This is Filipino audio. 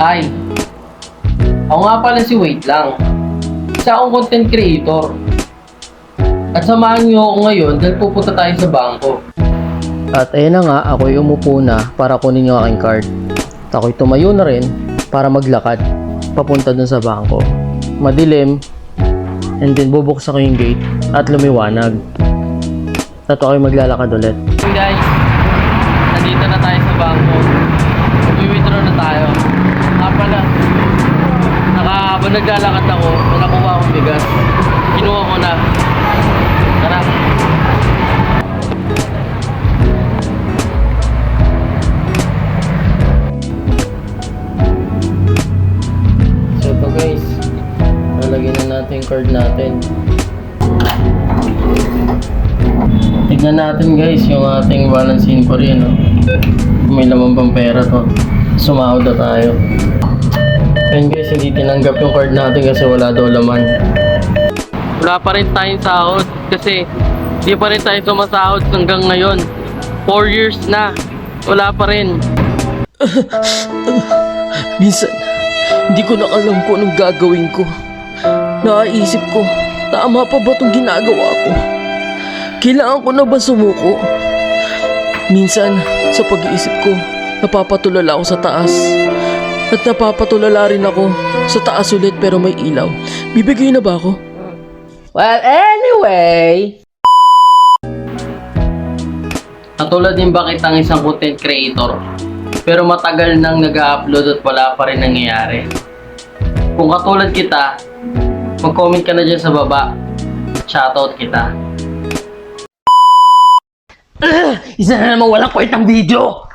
Ay, ako nga pala si Wait lang. Isa akong content creator. At samahan niyo ako ngayon dahil pupunta tayo sa bangko. At ayun na nga, ako'y umupo na para kunin yung aking card. At ako'y tumayo na rin para maglakad papunta dun sa bangko. Madilim, and then bubuksan ko yung gate at lumiwanag. At ako'y maglalakad ulit. Guys, nandito na tayo sa bangko. Mag-withdraw na tayo. Nga pala, habang naglalakad ako, may nakuha akong bigas. Kinuha ko na. Tara. So ito guys, lalagyan na natin card natin. Tignan natin guys yung ating balance rin. No? May laman pang pera to. Sumahod na tayo. Ayun guys, hindi tinanggap yung card natin kasi wala daw laman. Wala pa rin tayong sahod kasi hindi pa rin tayo sumasahod hanggang ngayon. 4 years na. Wala pa rin. Minsan, hindi ko na alam kung anong gagawin ko. Naiisip ko, tama pa ba itong ginagawa ko? Kailangan ko na ba sumuko? Minsan, sa pag-iisip ko, napapatulala ako sa taas. At napapatulala rin ako sa taas ulit pero may ilaw. Bibigay na ba ako? Well, anyway... Katulad din bakit ang isang content creator, pero matagal nang nag-upload at wala pa rin nangyayari. Kung katulad kita, mag-comment ka na dyan sa baba. Shoutout kita. Isa na naman walang kwentang video!